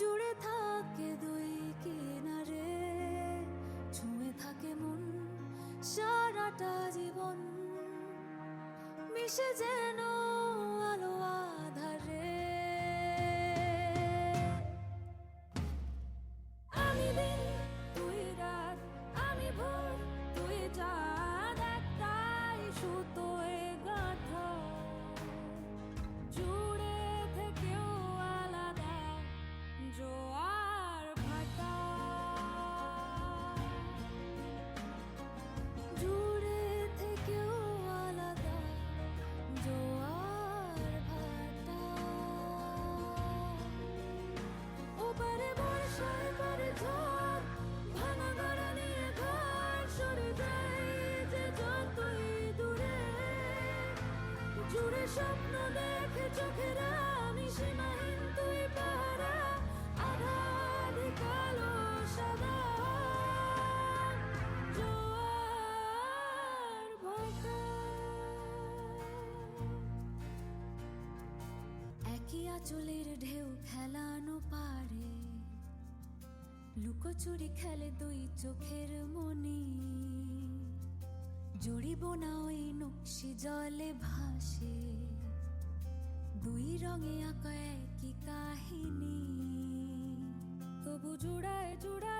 জুড়ে থাকে দুই কিনারে ছুঁয়ে থাকে মন, সারাটা জীবন মিশে যেন আলো আধারে। আমি দিন, তুই রাত, আমি ভোর, তুই চাঁদ, একটাই সুতোয় জোয়ার ভাটা। জুড়ে থেকেও আলাদা জোয়ার ভাটা। ওপারে নিয়ে সরে স্বপ্ন দেখে চোখের একই আঁচলের ঢেউ খেলানো পারে। লুকোচুরি খেলে দুই চোখের মনি। জড়িব না ওই নকশি জলে ভাসে। দুই রঙে আঁকা একই কাহিনী। তবু জুড়ায় জুড়ায়